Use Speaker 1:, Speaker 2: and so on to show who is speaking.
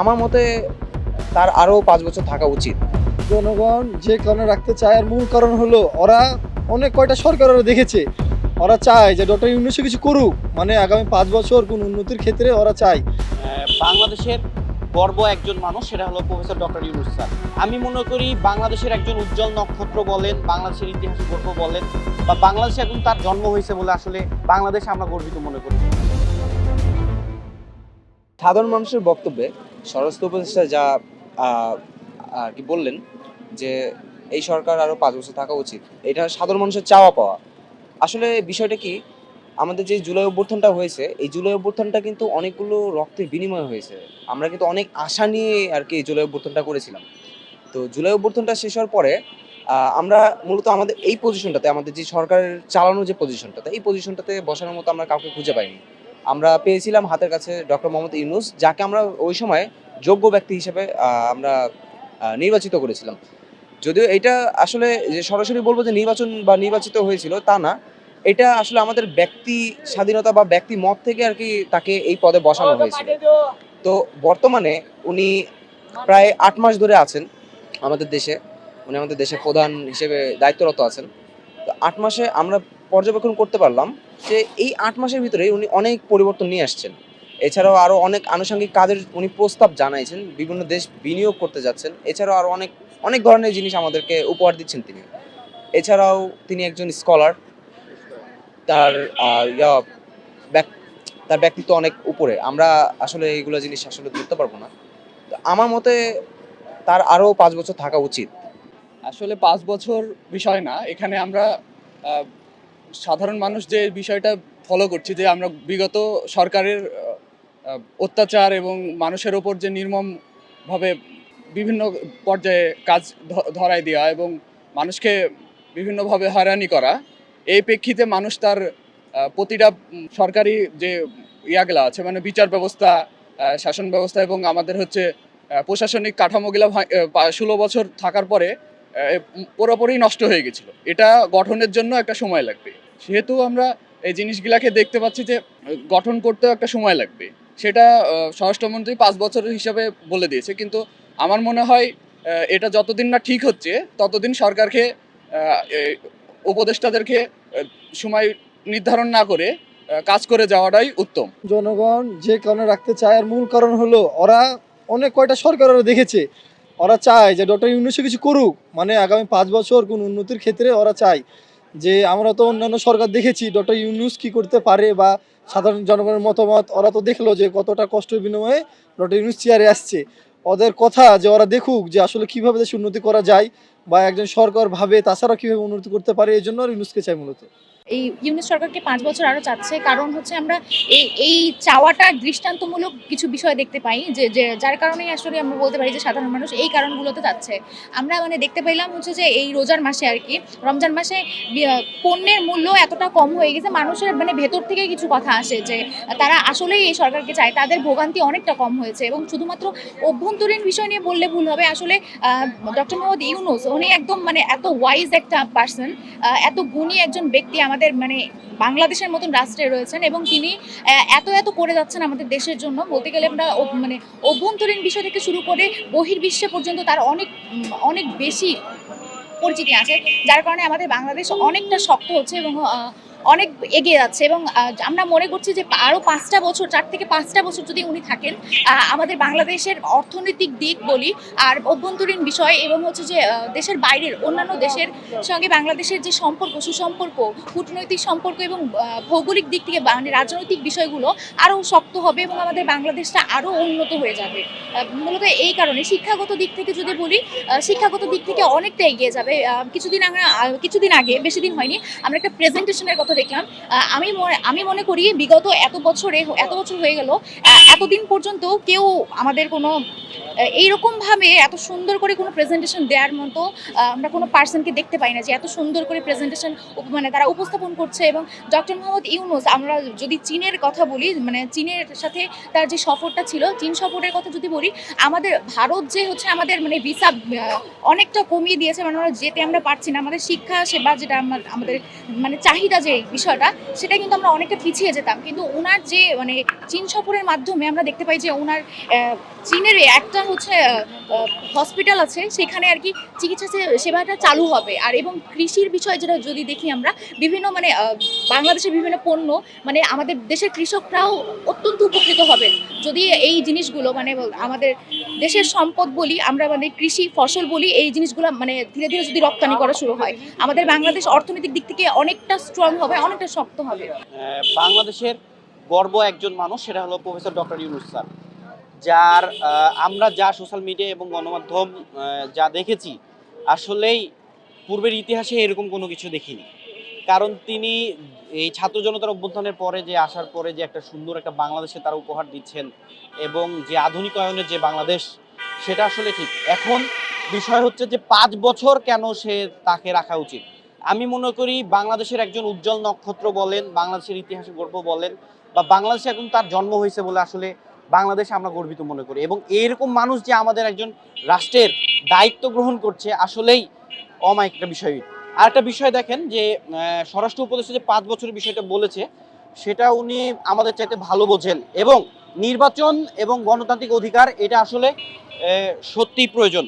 Speaker 1: আমার মতে তার আরও পাঁচ বছর থাকা উচিত।
Speaker 2: জনগণ যে কারণে রাখতে চায় আর মূল কারণ হলো ওরা অনেক কয়টা সরকার ওরা দেখেছে। ওরা চায় যে ডক্টর ইউনুসে কিছু করুক মানে আগামী পাঁচ বছর কোন উন্নতির ক্ষেত্রে ওরা চায়।
Speaker 3: বাংলাদেশের গর্ব একজন মানুষ সেটা হলো প্রফেসর ডক্টর ইউনুস স্যার। আমি মনে করি বাংলাদেশের একজন উজ্জ্বল নক্ষত্র বলেন বাংলাদেশের ইতিহাসে গর্ব বলেন বা বাংলাদেশে এখন তার জন্ম হয়েছে বলে আসলে বাংলাদেশে আমরা গর্বিত মনে করি।
Speaker 1: সাধারণ মানুষের বক্তব্যে স্বরাষ্ট্র উপদেষ্টা যা আর কি বললেন যে এই সরকার আরও পাঁচ বছর থাকা উচিত, এটা সাধারণ মানুষের চাওয়া পাওয়া। আসলে বিষয়টা কি, আমাদের যে জুলাই অভ্যর্থনটা হয়েছে, এই জুলাই অভ্যর্থনটা কিন্তু অনেকগুলো রক্তের বিনিময় হয়েছে। আমরা কিন্তু অনেক আশা নিয়ে আর কি জুলাই অভ্যর্থনটা করেছিলাম। তো জুলাই অভ্যর্থনটা শেষ হওয়ার পরে আমরা মূলত আমাদের এই পজিশনটাতে আমাদের যে সরকার চালানোর যে পজিশনটাতে এই পজিশনটাতে বসানোর মতো আমরা কাউকে খুঁজে পাইনি। আমরা পেয়েছিলাম হাতের কাছে ডক্টর মোহাম্মদ ইউনুস যাকে আমরা ওই সময় যোগ্য ব্যক্তি হিসেবে আমরা নির্বাচিত করেছিলাম। যদিও এটা আসলে যে সরাসরি বলব যে নির্বাচন বা নির্বাচিত হয়েছিল তা না এটা আসলে আমাদের ব্যক্তি স্বাধীনতা বা ব্যক্তি মত থেকে আর কি তাকে এই পদে বসানো হয়েছিল। তো বর্তমানে উনি প্রায় আট মাস ধরে আছেন আমাদের দেশে উনি আমাদের দেশের প্রধান হিসেবে দায়িত্বরত আছেন। তো আট মাসে আমরা পর্যবেক্ষণ করতে পারলাম যে এই আট মাসের ভিতরে উনি অনেক পরিবর্তন নিয়ে আসছেন। এছাড়াও আরও অনেক আনুষঙ্গিক কাজের উনি প্রস্তাব জানাইছেন, বিভিন্ন দেশ বিনিয়োগ করতে যাচ্ছেন, এছাড়াও আরও অনেক অনেক ধরনের জিনিস আমাদেরকে উপহার দিচ্ছেন তিনি। এছাড়াও তিনি একজন স্কলার, তার তার ব্যক্তিত্ব অনেক উপরে। আমরা আসলে এইগুলো জিনিস আসলে ধরতে পারব না। তো আমার মতে তার আরও পাঁচ বছর থাকা উচিত।
Speaker 4: আসলে পাঁচ বছর বিষয় না, এখানে আমরা সাধারণ মানুষ যে বিষয়টা ফলো করছি, যে আমরা বিগত সরকারের অত্যাচার এবং মানুষের ওপর যে নির্মমভাবে বিভিন্ন পর্যায়ে কাজ ধ- ধরায় দেওয়া এবং মানুষকে বিভিন্নভাবে হয়রানি করা, এই প্রেক্ষিতে মানুষ তার প্রতিটা সরকারি যে ইয়াগুলা আছে মানে বিচার ব্যবস্থা শাসন ব্যবস্থা এবং আমাদের হচ্ছে প্রশাসনিক কাঠামোগুলা ষোলো বছর থাকার পরে পুরোপুরি নষ্ট হয়ে গেছিল। এটা গঠনের জন্য একটা সময় লাগবে। সেহেতু আমরা এই জিনিসগুলাকে দেখতে পাচ্ছি যে, গঠন করতেও একটা সময় লাগবে। সেটা স্বরাষ্ট্রমন্ত্রী পাঁচ বছরের হিসাবে বলে দিয়েছে। কিন্তু আমার মনে হয় এটা যতদিন না ঠিক হচ্ছে, ততদিন সরকারকে উপদেষ্টাদেরকে সময় নির্ধারণ না করে কাজ করে যাওয়াটাই উত্তম।
Speaker 2: জনগণ যে কারণে রাখতে চায়, আর মূল কারণ হলো, ওরা অনেক কয়টা সরকার ওরা দেখেছে। ওরা চায় যে, ডক্টর ইউনুসে কিছু করুক। মানে আগামী পাঁচ বছর কোন উন্নতির ক্ষেত্রে ওরা চায়। যে আমরা তো অন্যান্য সরকার দেখেছি, ডক্টর ইউনুস কি করতে পারে বা সাধারণ জনগণের মতামত, ওরা তো দেখল যে কতটা কষ্টের বিনিময়ে ডক্টর ইউনুস চেয়ারে আসছে। ওদের কথা যে ওরা দেখুক যে আসলে কীভাবে দেশে উন্নতি করা যায় বা একজন সরকার ভাবে তাছাড়া কীভাবে উন্নতি করতে পারে এই জন্য ইউনুসকে চাই মূলত।
Speaker 5: এই ইউনিট সরকারকে পাঁচ বছর আরও চাচ্ছে। কারণ হচ্ছে আমরা এই এই চাওয়াটা দৃষ্টান্তমূলক কিছু বিষয় দেখতে পাই যে যে যার কারণেই আসলে আমরা বলতে পারি যে সাধারণ মানুষ এই কারণগুলোতে যাচ্ছে। আমরা মানে দেখতে পেলাম হচ্ছে যে এই রোজার মাসে আর কি, রমজান মাসে পণ্যের মূল্য এতটা কম হয়ে গেছে, মানুষের মানে ভেতর থেকে কিছু কথা আসে যে তারা আসলেই এই সরকারকে চায়, তাদের ভোগান্তি অনেকটা কম হয়েছে এবং শুধুমাত্র অভ্যন্তরীণ বিষয় নিয়ে বললে ভুল হবে, আসলে ডক্টর মোহাম্মদ ইউনুস, উনি একদম মানে এত ওয়াইজ একটা পার্সন এত গুণী একজন ব্যক্তি আমাদের মানে বাংলাদেশের মতন রাষ্ট্রে রয়েছেন এবং তিনি এত এত করে যাচ্ছেন আমাদের দেশের জন্য। বলতে গেলে আমরা মানে অভ্যন্তরীণ বিষয় থেকে শুরু করে বহির্বিশ্বে পর্যন্ত তার অনেক অনেক বেশি পরিচিতি আছে, যার কারণে আমাদের বাংলাদেশ অনেকটা শক্ত হচ্ছে এবং অনেক এগিয়ে যাচ্ছে এবং আমরা মনে করছি যে আরও পাঁচটা বছর, চার থেকে পাঁচটা বছর যদি উনি থাকেন আমাদের বাংলাদেশের অর্থনৈতিক দিক বলি আর অভ্যন্তরীণ বিষয় এবং হচ্ছে যে দেশের বাইরের অন্যান্য দেশের সঙ্গে বাংলাদেশের যে সম্পর্ক, সুসম্পর্ক, কূটনৈতিক সম্পর্ক এবং ভৌগোলিক দিক থেকে মানে রাজনৈতিক বিষয়গুলো আরও শক্ত হবে এবং আমাদের বাংলাদেশটা আরও উন্নত হয়ে যাবে। মূলত এই কারণে শিক্ষাগত দিক থেকে যদি বলি শিক্ষাগত দিক থেকে অনেকটা এগিয়ে যাবে। কিছুদিন আমরা কিছুদিন আগে, বেশি দিন হয়নি, আমরা একটা প্রেজেন্টেশনের কথা দেখলাম আমি আমি মনে করি বিগত এত বছরে, এত বছর হয়ে গেল এতদিন পর্যন্ত কেউ আমাদের কোনো এইরকমভাবে এত সুন্দর করে কোনো প্রেজেন্টেশন দেওয়ার মতো আমরা কোনো পার্সনকে দেখতে পাই না যে এত সুন্দর করে প্রেজেন্টেশন মানে তারা উপস্থাপন করছে এবং ডক্টর মোহাম্মদ ইউনুস, আমরা যদি চীনের কথা বলি মানে চীনের সাথে তার যে সফরটা ছিল, চীন সফরের কথা যদি বলি, আমাদের ভারত যে হচ্ছে আমাদের মানে ভিসা অনেকটা কমিয়ে দিয়েছে মানে আমরা যেতে আমরা পারছি না, আমাদের শিক্ষা সেবা যেটা আমাদের মানে চাহিদা যে বিষয়টা, সেটা কিন্তু আমরা অনেকটা পিছিয়ে যেতাম। কিন্তু ওনার যে মানে চীন সফরের মাধ্যমে আমরা দেখতে পাই যে ওনার চীনের একটা হচ্ছে হসপিটাল আছে, সেখানে আর কি চিকিৎসা সেবাটা চালু হবে। আর এবং কৃষির বিষয় যেটা যদি দেখি আমরা, বিভিন্ন মানে বাংলাদেশের বিভিন্ন পণ্য মানে আমাদের দেশের কৃষকরাও অত্যন্ত উপকৃত হবে যদি এই জিনিসগুলো মানে আমাদের দেশের সম্পদ বলি, আমরা মানে কৃষি ফসল বলি, এই জিনিসগুলো মানে ধীরে ধীরে যদি রপ্তানি করা শুরু হয়, আমাদের বাংলাদেশ অর্থনৈতিক দিক থেকে অনেকটা স্ট্রং হবে, অনেকটা শক্ত হবে।
Speaker 3: বাংলাদেশের গর্ব একজন মানুষ, সেটা হলো প্রফেসর ডক্টর ইউনুস স্যার, যার আমরা যা সোশ্যাল মিডিয়া এবং গণমাধ্যম যা দেখেছি, আসলেই পূর্বের ইতিহাসে এরকম কোনো কিছু দেখিনি। কারণ তিনি এই ছাত্র জনতার অভ্যুত্থানের পরে যে, আসার পরে যে একটা সুন্দর একটা বাংলাদেশে তারা উপহার দিচ্ছেন এবং যে আধুনিকায়নের যে বাংলাদেশ, সেটা আসলে ঠিক। এখন বিষয় হচ্ছে যে, পাঁচ বছর কেন সে তাকে রাখা উচিত? আমি মনে করি বাংলাদেশের একজন উজ্জ্বল নক্ষত্র বলেন বাংলাদেশের ইতিহাসে গর্ব বলেন বা বাংলাদেশে এখন তার জন্ম হয়েছে বলে আসলে বাংলাদেশ আমরা গর্বিত মনে করি। এবং এরকম মানুষ যে আমাদের একজন রাষ্ট্রের দায়িত্ব গ্রহণ করছে আসলেই অমায়িক একটা বিষয়। আর একটা বিষয় দেখেন যে স্বরাষ্ট্র উপদেষ্টা যে পাঁচ বছরের বিষয়টা বলেছে সেটা উনি আমাদের চাইতে ভালো বোঝেন। এবং নির্বাচন এবং গণতান্ত্রিক অধিকার এটা আসলে আহ, সত্যিই প্রয়োজন।